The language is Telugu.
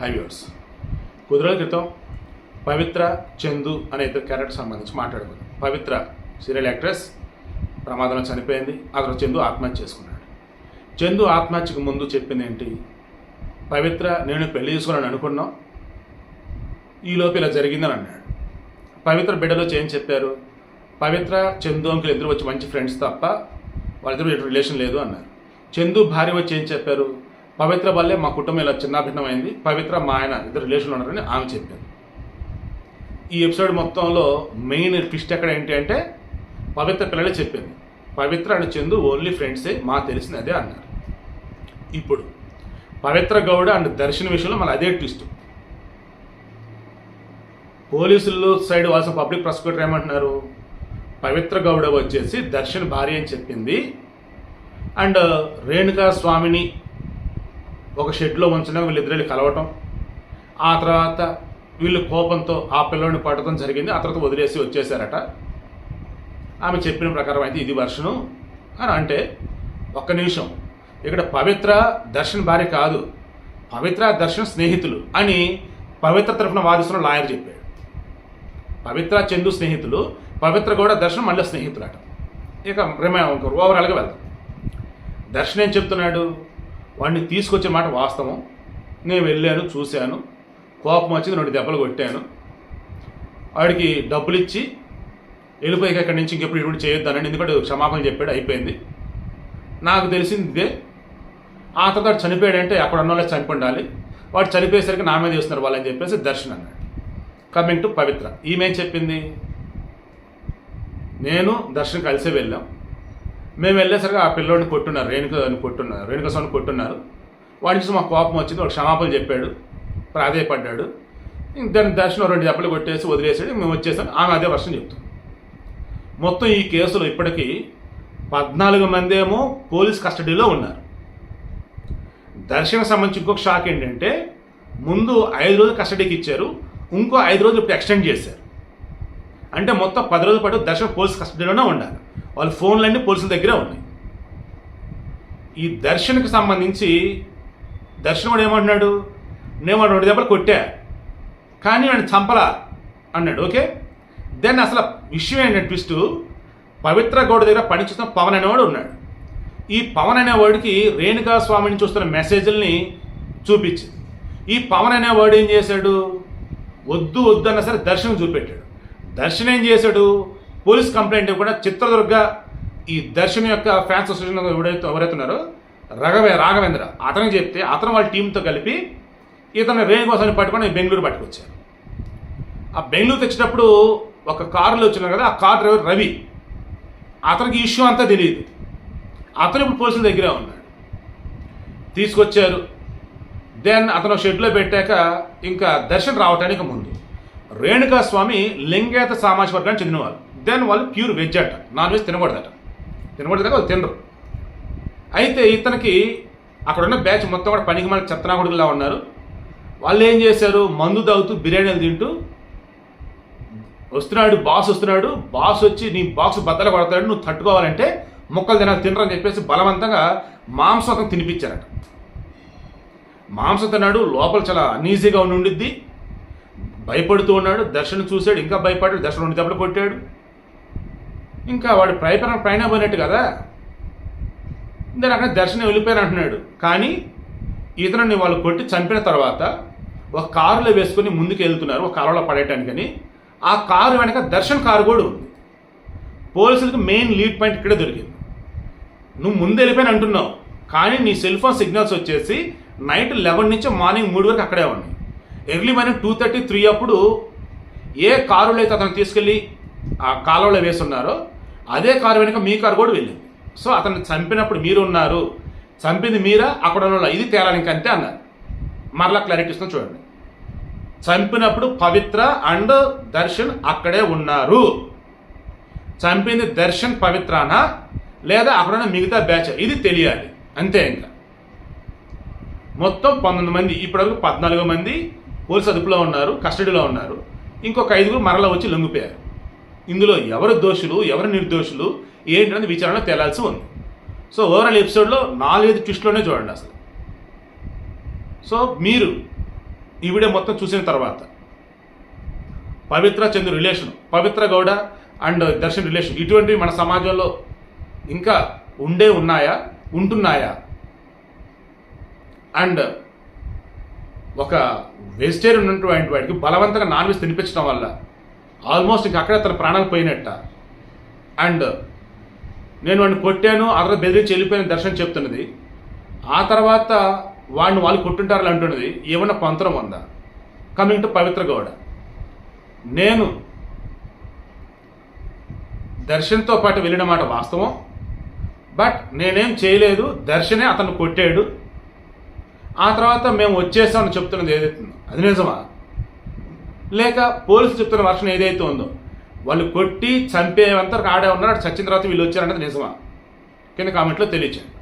హై వ్యూర్స్ కొద్ది రోజుల క్రితం పవిత్ర చందు అనే ఇద్దరు క్యారెక్టర్ సంబంధించి మాట్లాడుకుందాం పవిత్ర సీరియల్ యాక్ట్రెస్ ప్రమాదంలో చనిపోయింది. అతను చందు ఆత్మహత్య చేసుకున్నాడు. చందు ఆత్మహత్యకు ముందు చెప్పింది ఏంటి? పవిత్ర నేను పెళ్ళి చేసుకోవాలని అనుకున్నాం. ఈలోపు ఇలా జరిగిందని అన్నాడు. పవిత్ర బిడ్డలో వచ్చి ఏం చెప్పారు? పవిత్ర చందు అంకులు ఇద్దరు వచ్చి మంచి ఫ్రెండ్స్ తప్ప వాళ్ళిద్దరు ఎటువంటి రిలేషన్ లేదు అన్నారు. చందు భార్య వచ్చి ఏం చెప్పారు? పవిత్ర వల్లే మా కుటుంబం ఇలా చిన్నాభిన్నమైంది పవిత్ర మా ఆయన ఇద్దరు రిలేషన్లు ఉన్నారని ఆమె చెప్పింది ఈ ఎపిసోడ్ మొత్తంలో మెయిన్ ట్విస్ట్ ఎక్కడ ఏంటి అంటే పవిత్ర పిల్లలే చెప్పింది. పవిత్ర అండ్ చందు ఓన్లీ ఫ్రెండ్సే మా తెలిసింది అదే అన్నారు. ఇప్పుడు పవిత్ర గౌడ అండ్ దర్శన్ విషయంలో మన అదే ట్విస్ట్ పోలీసులు సైడ్ వాళ్ళ పబ్లిక్ ప్రాసిక్యూటర్ ఏమంటున్నారు? పవిత్ర గౌడ వచ్చేసి దర్శన్ భార్య అని చెప్పింది. అండ్ రేణుకా స్వామిని ఒక షెడ్లో ఉంచడం వీళ్ళిద్దరు కలవటం. ఆ తర్వాత వీళ్ళు కోపంతో ఆ పిల్లోని పట్టడం జరిగింది. ఆ తర్వాత వదిలేసి వచ్చేసారట ఆమె చెప్పిన ప్రకారం అయితే ఇది వర్షను అని అంటే ఒక్క నిమిషం. ఇక్కడ పవిత్ర దర్శన్ భార్య కాదు పవిత్ర దర్శన్ స్నేహితులు అని పవిత్ర తరఫున వాదిస్తున్న లాయర్ చెప్పాడు. పవిత్ర చందు స్నేహితులు పవిత్ర కూడా దర్శనం మళ్ళీ స్నేహితులట. ఇక రిమై ఓవరాల్గా వెళ్దాం. దర్శనం ఏం చెప్తున్నాడు? వాడిని తీసుకొచ్చే మాట వాస్తవం. నేను వెళ్ళాను చూశాను. కోపం వచ్చింది రెండు దెబ్బలు కొట్టాను. వాడికి డబ్బులు ఇచ్చి వెళ్ళిపోయాక అక్కడి నుంచి ఇంకెప్పుడు ఇటువంటి చేయొద్దానండి ఎందుకంటే క్షమాపణ చెప్పాడు అయిపోయింది. నాకు తెలిసింది ఇదే. ఆ తర్వాత చనిపోయాడంటే అక్కడ ఉన్న వాళ్ళే చనిపోండాలి. వాడు చనిపోయేసరికి నా మీద చేస్తున్నారు వాళ్ళని చెప్పేసి దర్శన్ అన్నాడు. Coming to Pavithra. ఈమె చెప్పింది? నేను దర్శన్ కలిసే వెళ్ళాం. మేము వెళ్ళేసరికి ఆ పిల్లోడిని కొట్టున్నారు రేణుకని కొట్టున్నారు రేణుక స్వామిని కొట్టున్నారు. వాడి చూసి మాకు కోపం వచ్చింది వాడు క్షమాపణ చెప్పాడు ప్రాధేయపడ్డాడు. ఇంక దాని దర్శనం రెండు దెబ్బలు కొట్టేసి వదిలేసాడు మేము వచ్చేసాం ఆమె అదే వర్షం చెప్తాం మొత్తం ఈ కేసులో ఇప్పటికీ పద్నాలుగు మంది ఏమో పోలీస్ కస్టడీలో ఉన్నారు. దర్శనం సంబంధించి ఇంకొక షాక్ ఏంటంటే ముందు ఐదు రోజులు కస్టడీకి ఇచ్చారు ఇంకో ఐదు రోజులు ఇప్పుడు ఎక్స్టెండ్ చేశారు. అంటే మొత్తం పది రోజుల పాటు దర్శనం పోలీస్ కస్టడీలోనే ఉండాలి. వాళ్ళ ఫోన్లన్నీ పోలీసుల దగ్గరే ఉన్నాయి. ఈ దర్శన్కి సంబంధించి దర్శన్ వాడు ఏమంటున్నాడు? నేను వాడు రెండు దెబ్బలు కొట్టా కానీ వాడిని చంపలా అన్నాడు. ఓకే? దెన్ అసలు విషయం ఏంటంటే ట్విస్ట్ పవిత్ర గౌడ దగ్గర పనిచేస్తున్న పవన్ అనేవాడు ఉన్నాడు. ఈ పవన్ అనేవాడికి రేణుకా స్వామిని చూస్తున్న మెసేజ్ని చూపించింది. ఈ పవన్ అనేవాడు ఏం చేశాడు? వద్దు వద్దు అన్న సరే దర్శనం చూపెట్టాడు. దర్శనం ఏం చేశాడు? పోలీస్ కంప్లైంట్ కూడా చిత్రదుర్గ ఈ దర్శనం యొక్క ఫ్యాన్స్ అసోసియేషన్ ఎవరైతే ఎవరైతే ఉన్నారో రఘవే రాఘవేంద్ర. అతనికి చెప్తే అతను వాళ్ళ టీంతో కలిపి ఇతను రేణుకోసాన్ని పట్టుకొని బెంగళూరు పట్టుకొచ్చారు. ఆ బెంగళూరు తెచ్చినప్పుడు ఒక కారులో వచ్చినారు కదా ఆ కార్ డ్రైవర్ రవి. అతనికి ఇష్యూ అంతా తెలియదు. అతను ఇప్పుడు పోలీసుల దగ్గరే ఉన్నాడు. తీసుకొచ్చారు. దెన్ అతను షెడ్లో పెట్టాక ఇంకా దర్శన్ రావటానికి ముందు. రేణుకా స్వామి లింగేత సామాజిక వర్గానికి చెందినవారు. దెన్ వాళ్ళు ప్యూర్ వెజ్ అట. నాన్ వెజ్ తినకూడదట. తినకూడదు వాళ్ళు తినరు. అయితే ఇతనికి అక్కడ ఉన్న బ్యాచ్ మొత్తం కూడా పనికి మన చెత్తనాగుడులా ఉన్నారు. వాళ్ళు ఏం చేశారు? మందు తాగుతూ బిర్యానీలు తింటూ వస్తున్నాడు బాస్ వస్తున్నాడు. బాస్ వచ్చి నీ బాక్స్ బద్దలు కొడతాడు నువ్వు తట్టుకోవాలంటే మొక్కలు తినాలి తినరని చెప్పేసి బలవంతంగా మాంసం అతను తినిపించారట. మాంసం తిన్నాడు లోపల చాలా అన్ఈజీగా ఉండి ఉండిద్ది. భయపడుతూ ఉన్నాడు దర్శనం చూశాడు ఇంకా భయపడ్డాడు దర్శనం రెండు దెబ్బలు కొట్టాడు. ఇంకా వాడు ప్రయత్న పైన పోయినట్టు కదా? దాని అక్కడ దర్శనం వెళ్ళిపోయారు అంటున్నాడు. కానీ ఇతరుని వాళ్ళు కొట్టి చంపిన తర్వాత ఒక కారులో వేసుకొని ముందుకు వెళ్తున్నారు ఒక కారులో పడేయటానికని ఆ కారు వెనక దర్శన్ కారు కూడా ఉంది. పోలీసులకు మెయిన్ లీడ్ పాయింట్ ఇక్కడే దొరికింది. నువ్వు ముందు వెళ్ళిపోయిన అంటున్నావు కానీ నీ సెల్ ఫోన్ సిగ్నల్స్ వచ్చేసి నైట్ లెవెన్ నుంచి మార్నింగ్ మూడు వరకు అక్కడే ఉన్నాయి. Early morning two thirty three అప్పుడు ఏ కారులో అయితే అతను తీసుకెళ్ళి ఆ కాలువలో వేసున్నారో అదే కారు వెనుక మీ కారు కూడా వెళ్ళింది. సో అతను చంపినప్పుడు మీరు ఉన్నారు చంపింది మీరా? అక్కడ ఉన్న ఇది తేలానికి అంతే అన్నారు. మరలా క్లారిటీ ఇస్తున్నా చూడండి. చంపినప్పుడు పవిత్ర అండ్ దర్శన్ అక్కడే ఉన్నారు. చంపింది దర్శన్ పవిత్రానా? లేదా అక్కడున్న మిగతా బ్యాచ్ ఇది తెలియాలి. అంతే ఇంకా. మొత్తం పంతొమ్మిది మంది ఇప్పటివరకు పద్నాలుగు మంది పోలీసు అదుపులో ఉన్నారు కస్టడీలో ఉన్నారు. ఇంకొక ఐదుగురు మరలా వచ్చి లొంగిపోయారు. ఇందులో ఎవరు దోషులు ఎవరు నిర్దోషులు ఏంటనేది విచారణ తేలాల్సి ఉంది. సో ఓవరాల్ ఎపిసోడ్లో నాలుగైదు ట్విస్ట్లోనే చూడండి అసలు. సో మీరు ఈ వీడియో మొత్తం చూసిన తర్వాత Pavithra Chandra relation Pavithra Gowda and Darshan relation ఇటువంటివి మన సమాజంలో ఇంకా ఉండే ఉన్నాయా? ఉంటున్నాయా? అండ్ ఒక వెజిటేరియన్ ఉన్నటువంటి వాడికి బలవంతంగా నాన్ వెజ్ తినిపించడం వల్ల ఆల్మోస్ట్ ఇంక అక్కడే తన ప్రాణాలు పోయినట్ట. అండ్ నేను వాడిని కొట్టాను అక్కడ బెదిరించి వెళ్ళిపోయిన దర్శనం చెప్తున్నది. ఆ తర్వాత వాడిని వాళ్ళు కొట్టుంటారు అంటున్నది. ఏమన్నా పంతరం ఉందా? Coming to Pavithra Gowda. నేను దర్శన్తో పాటు వెళ్ళిన మాట వాస్తవం. బట్ నేనేం చేయలేదు. దర్శనే అతను కొట్టాడు. ఆ తర్వాత మేము వచ్చేసామని చెప్తున్నది ఏదైతే అది నిజమా? లేక పోలీసు చెప్తున్న వర్షం ఏదైతే ఉందో వాళ్ళు కొట్టి చంపేంత ఆడే ఉన్నారు. అటు చచ్చిన తర్వాత వీళ్ళు వచ్చారన్నది నిజమా? కింద కామెంట్లో తెలియచేయండి.